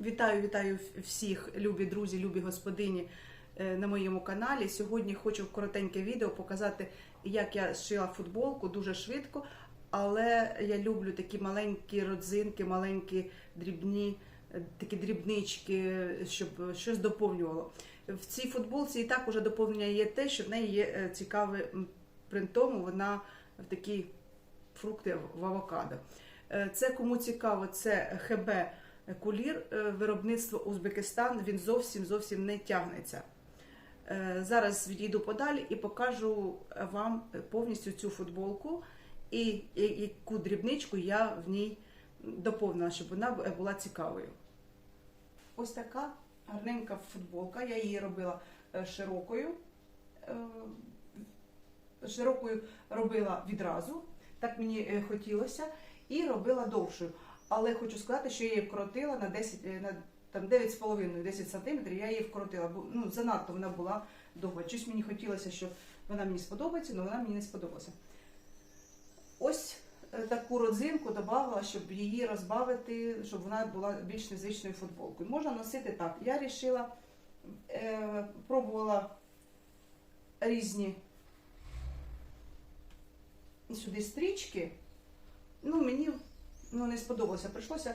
Вітаю, вітаю всіх, любі друзі, любі господині е, на моєму каналі. Сьогодні хочу коротеньке відео показати, як я зшила футболку дуже швидко, але я люблю такі маленькі родзинки, маленькі дрібні, е, такі дрібнички, щоб щось доповнювало. В цій футболці і так уже доповнення є те, що в неї є е, цікавий принтом, вона в такі фрукти в авокадо. Е, Це кому цікаво, це ХБ кулір е, виробництво Узбекистан. Він зовсім зовсім не тягнеться. Е, Зараз відійду подалі і покажу вам повністю цю футболку і яку дрібничку я в ній доповнила, щоб вона була цікавою. Ось така гарненька футболка. Я її робила широкою. Широкою робила відразу, так мені е, хотілося, і робила довшою. Але хочу сказати, що я її вкоротила на 10, е, 9,5-10 см, я її вкоротила, бо ну, занадто вона була довга. Щось мені хотілося, що вона мені сподобається, але вона мені не сподобалася. Ось е, таку родзинку додавала, щоб її розбавити, щоб вона була більш незвичною футболкою. Можна носити так. Я вирішила, е, пробувала різні сюди стрічки. Ну, мені ну, не сподобалося. Прийшлося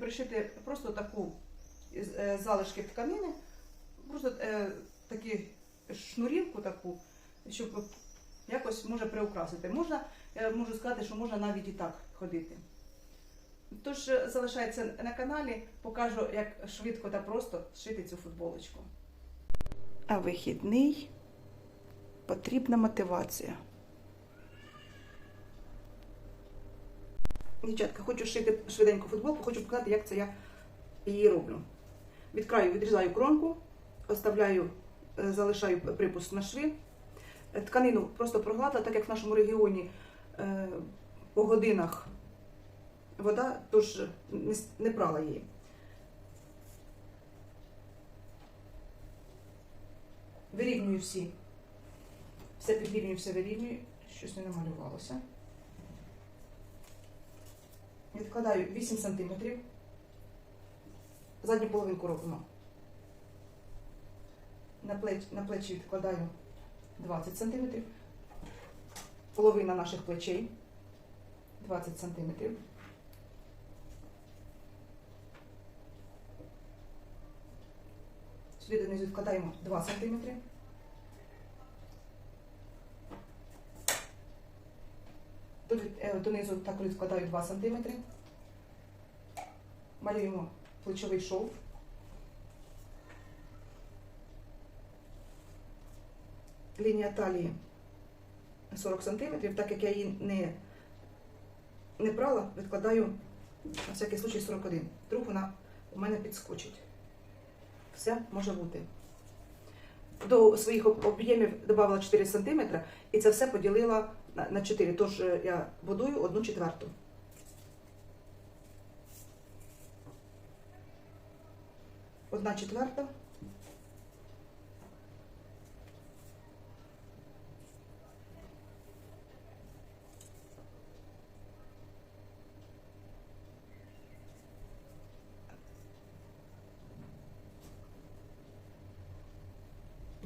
пришити просто таку е, залишки тканини, просто е, такі шнурівку таку, щоб якось може приукрасити. Можна, я можу сказати, що можна навіть і так ходити. Тож е, залишається на каналі, покажу, як швидко та просто зшити цю футболочку. А вихідний потрібна мотивація. Дівчатка, хочу шити швиденько футболку, хочу показати, як це я її роблю. Від краю відрізаю кромку, оставляю, е, залишаю припуск на шви. Е, Тканину просто прогладила, так як в нашому регіоні е, по годинах вода, тож не прала її. Вирівнюю всі. Все підрівнюю, все вирівнюю, щось не намалювалося. Відкладаю 8 см. Задню половинку робимо. На плеч, на плечі відкладаю 20 см. Половина наших плечей 20 см. Сюди донизу відкладаємо 2 см. Тут е, донизу також відкладаю 2 см. Малюємо плечовий шов. Лінія талії 40 см, так як я її не, не брала, відкладаю на всякий случай 41. Вдруг вона у мене підскочить. Все може бути. До своїх об'ємів додала 4 см і це все поділила на- на 4. Тож е, я будую одну четверту. Одна четверта.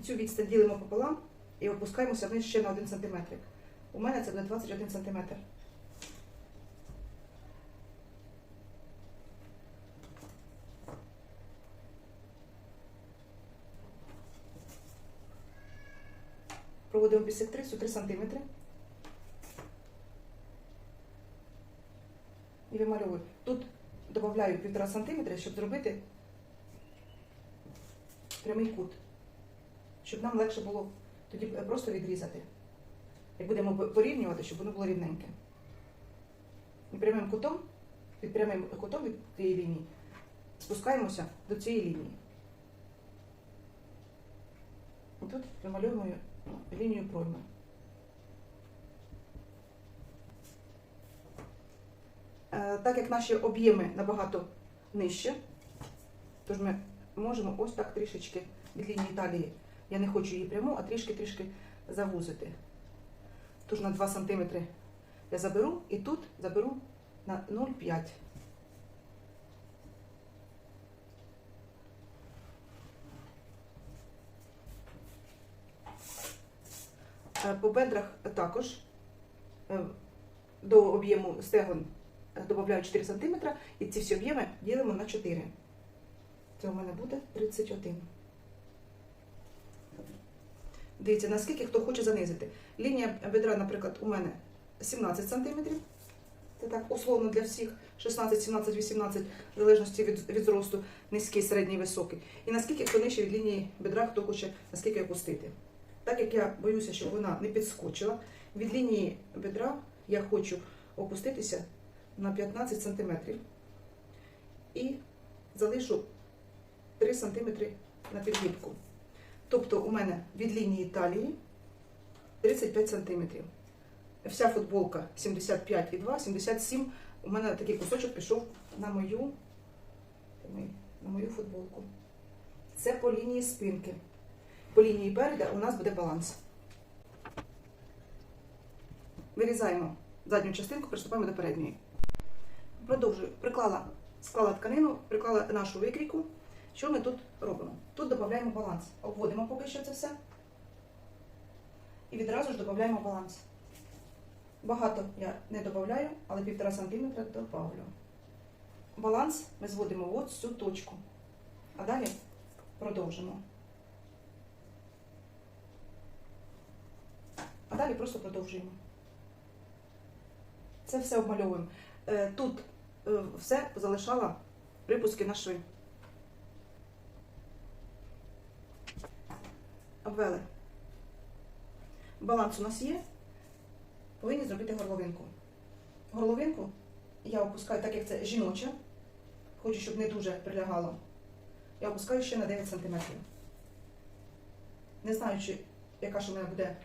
Цю відстань ділимо пополам і опускаємося вниз ще на 1 см. У мене це буде 21 см. Проводимо бісектрису 3 см. І вимальовую. Тут додаю 1,5 см, щоб зробити прямий кут. Щоб нам легше було тоді просто відрізати. Як будемо порівнювати, щоб воно було рівненьке. І прямим кутом, під прямим кутом від цієї лінії спускаємося до цієї лінії. І тут вимальовуємо лінію пройми. Е, Так як наші об'єми набагато нижче, тож ми можемо ось так трішечки від лінії талії. Я не хочу її пряму, а трішки-трішки завузити. Тож на 2 см я заберу і тут заберу на 0,5. Е, По бедрах також е, до об'єму стегон додаю 4 см і ці всі об'єми ділимо на 4. Це у мене буде 31. Дивіться, наскільки хто хоче занизити. Лінія бедра, наприклад, у мене 17 см. Це так условно для всіх 16, 17, 18, в залежності від, від зросту, низький, середній, високий. І наскільки хто нижче від лінії бедра, хто хоче наскільки опустити. Так як я боюся, щоб вона не підскочила, від лінії бедра я хочу опуститися на 15 см. І залишу 3 см на підгибку. Тобто у мене від лінії талії 35 см. Вся футболка 75,2, 77. У мене такий кусочок пішов на мою, на мою футболку. Це по лінії спинки. По лінії переда у нас буде баланс. Вирізаємо задню частинку, приступаємо до передньої. Продовжую. Приклала, склала тканину, приклала нашу викрійку. Що ми тут робимо? Тут додаємо баланс. Обводимо поки що це все. І відразу ж додаємо баланс. Багато я не додаю, але 1,5 см добавлю. Баланс ми зводимо от цю точку. А далі продовжимо. А далі просто продовжуємо. Це все обмальовуємо. Е, Тут е, все залишала припуски на шви. Обвели. Баланс у нас є. Повинні зробити горловинку. Горловинку я опускаю, так як це жіноча, хочу, щоб не дуже прилягало. Я опускаю ще на 9 см. Не знаю, чи, яка ж у мене буде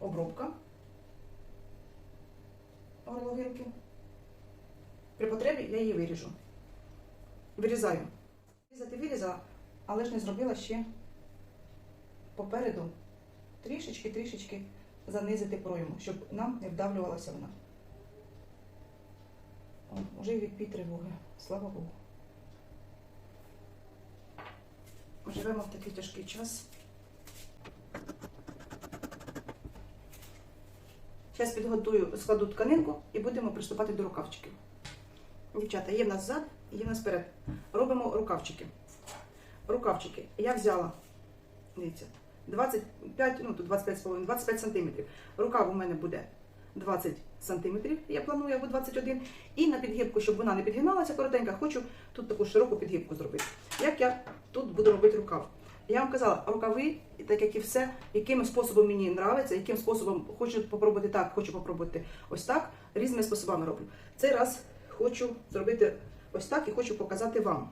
обробка горловинки. При потребі я її виріжу. Вирізаю. Вирізати вирізала, але ж не зробила ще попереду трішечки-трішечки занизити пройму, щоб нам не вдавлювалася вона. О, Уже й відпій тривоги, слава Богу. Живемо в такий тяжкий час. Зараз підготую, складу тканинку і будемо приступати до рукавчиків. Дівчата, є в нас зад, є в нас перед. Робимо рукавчики. Рукавчики. Я взяла, дивіться, 25, ну тут 25,5, 25 сантиметрів. Рукав у мене буде 20 сантиметрів, я планую, або 21. І на підгибку, щоб вона не підгиналася коротенька, хочу тут таку широку підгибку зробити. Як я тут буду робити рукав? Я вам казала, рукави, так як і все, яким способом мені подобається, яким способом хочу попробувати так, хочу попробувати ось так, різними способами роблю. Цей раз хочу зробити ось так і хочу показати вам.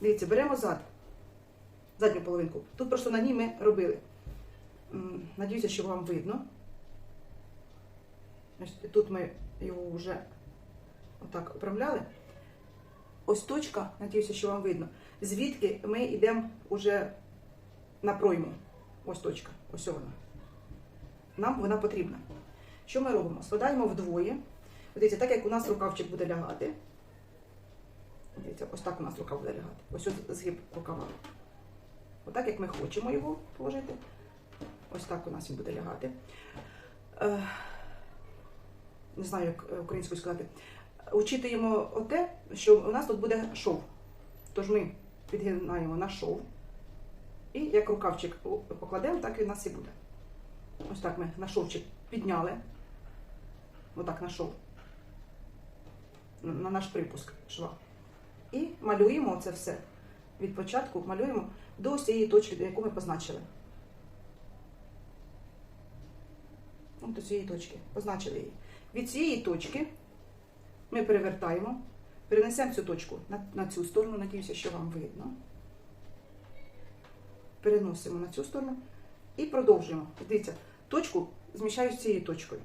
Дивіться, беремо зад, задню половинку. Тут просто на ній ми робили. Надіюся, що вам видно. Ось Тут ми його вже отак оправляли. Ось точка, надіюся, що вам видно. Звідки ми йдемо вже на пройму. Ось точка, ось вона. Нам вона потрібна. Що ми робимо? Складаємо вдвоє. Дивіться, так як у нас рукавчик буде лягати. Дивіться, ось так у нас рукав буде лягати. Ось ось згиб рукава. Отак, як ми хочемо його положити. Ось так у нас він буде лягати. Е, не знаю, як українською сказати. Учитуємо оте, що у нас тут буде шов. Тож ми підгинаємо на шов. І як рукавчик покладемо, так і у нас і буде. Ось так ми на шовчик підняли. Отак на шов. На наш припуск шва. І малюємо це все. Від початку малюємо до ось цієї точки, яку ми позначили. От до цієї точки. Позначили її. Від цієї точки ми перевертаємо, перенесемо цю точку на, на цю сторону, надіюся, що вам видно. Переносимо на цю сторону і продовжуємо. Дивіться, точку зміщаю з цією точкою.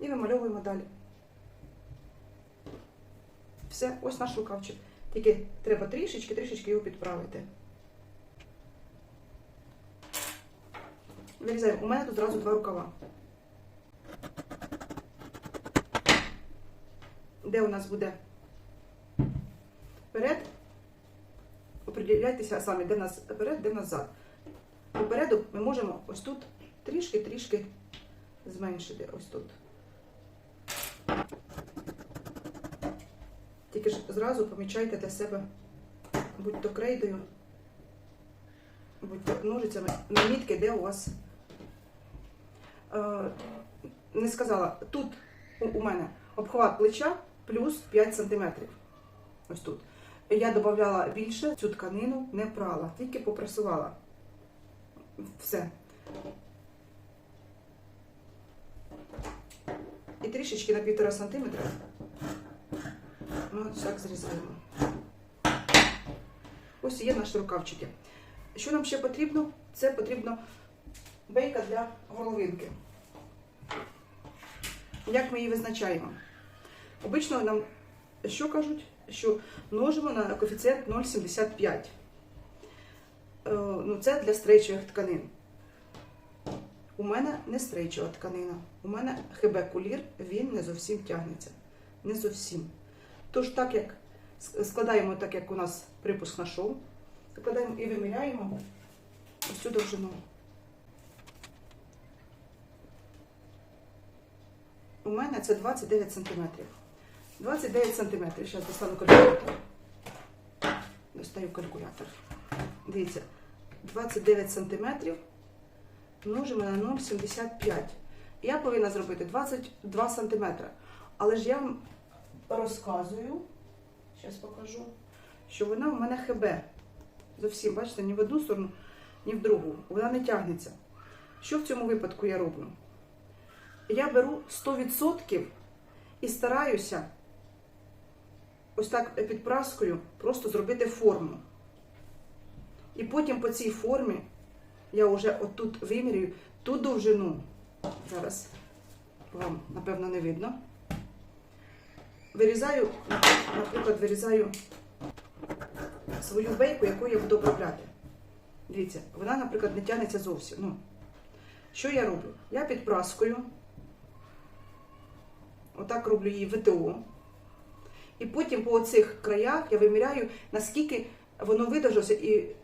І вимальовуємо далі. Все, ось наш рукавчик. Тільки треба трішечки-трішечки його підправити. Вирізаємо. У мене тут зразу два рукава. Де у нас буде вперед? Оприділяйтеся самі, де в нас вперед, де в нас зад. Попереду ми можемо ось тут трішки-трішки зменшити. Ось тут. Тільки ж зразу помічайте для себе, будь то крейдою, будь то ножицями, намітки, де у вас. Е, не сказала, тут у, мене обхват плеча плюс 5 см. Ось тут. Я додавала більше, цю тканину не прала, тільки попресувала. Все. І трішечки на півтора сантиметра. Ну, так зрізаємо. Ось є наші рукавчики. Що нам ще потрібно? Це потрібно бейка для горловинки. Як ми її визначаємо? Обично нам що кажуть? Що множимо на коефіцієнт 0,75. Е, Ну, це для стрейчових тканин. У мене не стрейчова тканина. У мене хб кулір, він не зовсім тягнеться. Не зовсім. Тож, так як складаємо, так як у нас припуск на шов, складаємо і виміряємо ось цю довжину. У мене це 29 сантиметрів. 29 сантиметрів. Зараз достану калькулятор. Достаю калькулятор. Дивіться, 29 сантиметрів множимо на 0,75. Я повинна зробити 22 сантиметри. Але ж я розказую, зараз покажу, що вона у мене ХБ. Зовсім, бачите, ні в одну сторону, ні в другу. Вона не тягнеться. Що в цьому випадку я роблю? Я беру 100% і стараюся ось так під праскою просто зробити форму. І потім по цій формі я вже отут вимірюю ту довжину. Зараз вам, напевно, не видно. Вирізаю, наприклад, вирізаю свою бейку, яку я буду обробляти. Дивіться, вона, наприклад, не тягнеться зовсім. Ну, що я роблю? Я під праскою, отак роблю її ВТО. І потім по оцих краях я виміряю, наскільки воно видовжилося і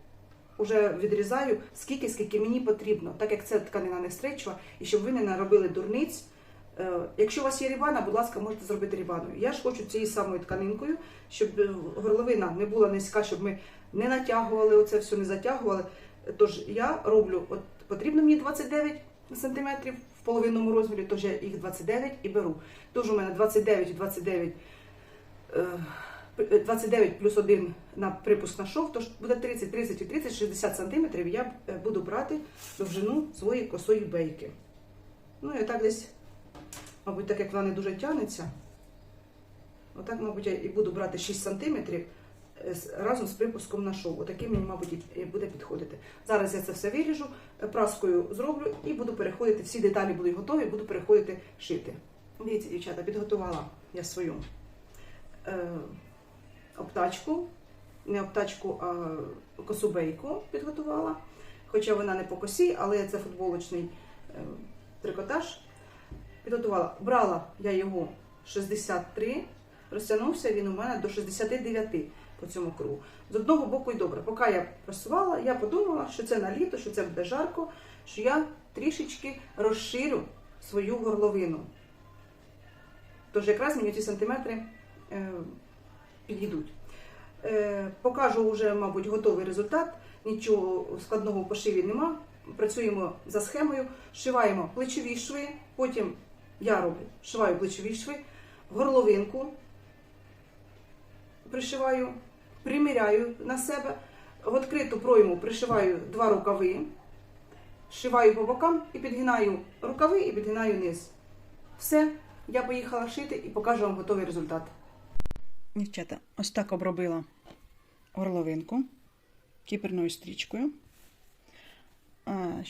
вже відрізаю, скільки, скільки мені потрібно, так як це тканина не стречова, і щоб ви не наробили дурниць. Е, Якщо у вас є рібана, будь ласка, можете зробити рібаною. Я ж хочу цією самою тканинкою, щоб е, горловина не була низька, щоб ми не натягували оце все, не затягували. Тож я роблю, от потрібно мені 29 см в половинному розмірі, тож я їх 29 і беру. Тож у мене 29 29. е, 29 плюс 1 на припуск на шов, тож буде 30, 30 і 30, 60 см я е, буду брати довжину своєї косої бейки. Ну і так десь, мабуть, так як вона не дуже тягнеться, отак, мабуть, я і буду брати 6 см разом з припуском на шов. Отакий мені, мабуть, і буде підходити. Зараз я це все виріжу, е, праскою зроблю і буду переходити, всі деталі будуть готові, буду переходити шити. Дивіться, дівчата, підготувала я свою. Е, обтачку, не обтачку, а косубейку підготувала. Хоча вона не по косі, але це футболочний е, трикотаж. Підготувала. Брала я його 63, розтягнувся він у мене до 69 по цьому кругу. З одного боку і добре. Поки я просувала, я подумала, що це на літо, що це буде жарко, що я трішечки розширю свою горловину. Тож якраз мені ці сантиметри е, підійдуть. Е, покажу вже, мабуть, готовий результат. Нічого складного в пошиві нема. Працюємо за схемою, шиваємо плечові шви, потім я роблю, шиваю плечові шви, горловинку пришиваю, приміряю на себе, в відкриту пройму пришиваю два рукави, шиваю по бокам і підгинаю рукави і підгинаю низ. Все, я поїхала шити і покажу вам готовий результат. Дівчата, ось так обробила горловинку кіперною стрічкою.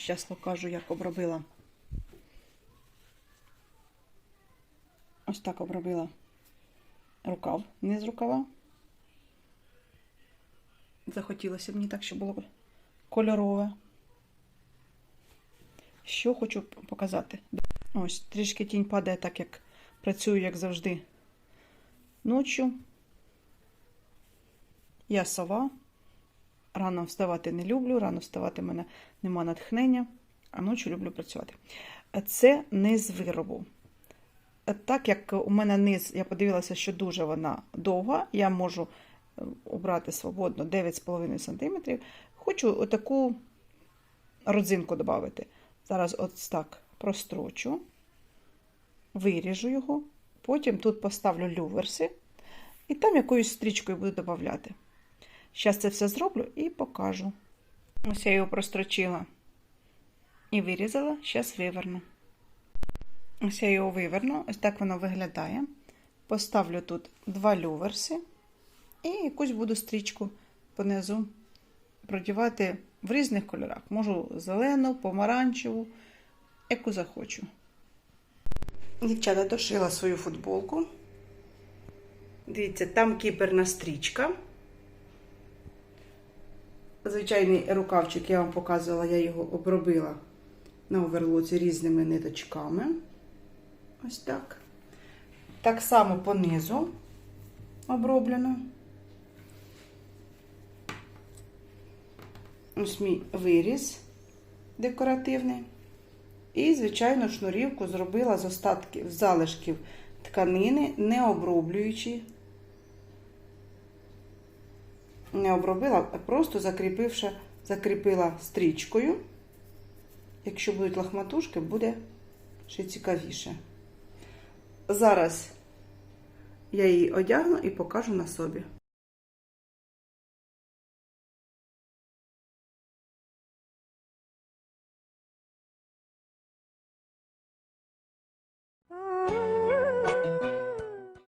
Зараз покажу, як обробила. Ось так обробила рукав, низ рукава. Захотілося мені так, щоб було кольорове. Що хочу показати. Ось, трішки тінь падає, так як працюю, як завжди, ночі. Я сова. Рано вставати не люблю, рано вставати в мене нема натхнення, а ночі люблю працювати. Це низ виробу. Так як у мене низ, я подивилася, що дуже вона довга, я можу е, обрати свободно 9,5 см. Хочу отаку родзинку додати. Зараз ось так прострочу, виріжу його, потім тут поставлю люверси і там якоюсь стрічкою буду додати. Зараз це все зроблю і покажу. Ось я його прострочила і вирізала, зараз виверну. Ось я його виверну, ось так воно виглядає. Поставлю тут два люверси і якусь буду стрічку понизу продівати в різних кольорах. Можу зелену, помаранчеву, яку захочу. Дівчата дошила свою футболку. Дивіться, там кіперна стрічка. Звичайний рукавчик я вам показувала, я його обробила на оверлоці різними ниточками. Ось так. Так само по низу оброблено. Ось мій виріз декоративний. І, звичайно, шнурівку зробила з остатків залишків тканини, не оброблюючи. Не обробила, а просто закріпивши, закріпила стрічкою. Якщо будуть лахматушки, буде ще цікавіше. Зараз я її одягну і покажу на собі.